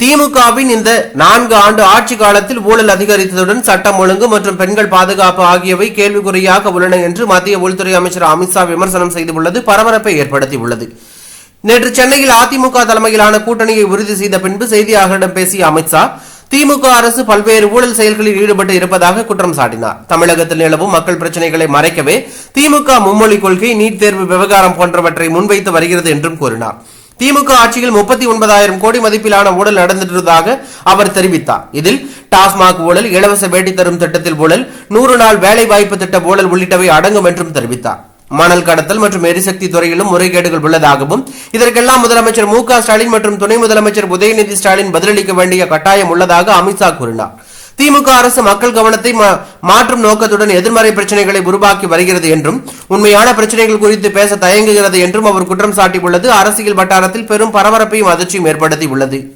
திமுகவின் இந்த நான்கு ஆண்டு ஆட்சி காலத்தில் ஊழல் அதிகரித்ததுடன் சட்டம் ஒழுங்கு மற்றும் பெண்கள் பாதுகாப்பு ஆகியவை கேள்விக்குறியாக உள்ளன என்று மத்திய உள்துறை அமைச்சர் அமித்ஷா விமர்சனம் செய்துள்ளது பரபரப்பை ஏற்படுத்தியுள்ளது. நேற்று சென்னையில் அதிமுக தலைமையிலான கூட்டணியை உறுதி செய்த பின்பு செய்தியாளர்களிடம் பேசிய அமித்ஷா திமுக அரசு பல்வேறு ஊழல் செயல்களில் ஈடுபட்டு இருப்பதாக குற்றம் சாட்டினார். தமிழகத்தில் நிலவும் மக்கள் பிரச்சனைகளை மறைக்கவே திமுக மும்மொழி கொள்கை நீட் தேர்வு விவகாரம் போன்றவற்றை முன்வைத்து வருகிறது என்றும் கூறினார். திமுக ஆட்சியில் முப்பத்தி ஒன்பதாயிரம் கோடி மதிப்பிலான ஊழல் நடந்துட்டதாக அவர் தெரிவித்தார். இதில் டாஸ்மாக் ஊழல் இலவச வேட்டி தரும் திட்டத்தில் ஊழல் நூறு நாள் வேலை வாய்ப்பு திட்ட ஊழல் உள்ளிட்டவை அடங்கும் என்றும் தெரிவித்தார். மணல் கடத்தல் மற்றும் எரிசக்தி துறையிலும் முறைகேடுகள் உள்ளதாகவும் இதற்கெல்லாம் முதலமைச்சர் மு ஸ்டாலின் மற்றும் துணை முதலமைச்சர் உதயநிதி ஸ்டாலின் பதிலளிக்க வேண்டிய கட்டாயம் உள்ளதாக அமித்ஷா கூறினார். திமுக அரசு மக்கள் கவனத்தை மா- மாற்றும் நோக்கத்துடன் எதிர்மறை பிரச்சனைகளை உருவாக்கி வருகிறது என்றும் உண்மையான பிரச்சனைகள் குறித்து பேச தயங்குகிறது என்றும் அவர் குற்றம் சாட்டியுள்ளது. அரசியல் வட்டாரத்தில் பெரும் பரபரப்பையும் அதிர்ச்சியும் ஏற்படுத்தியுள்ளது.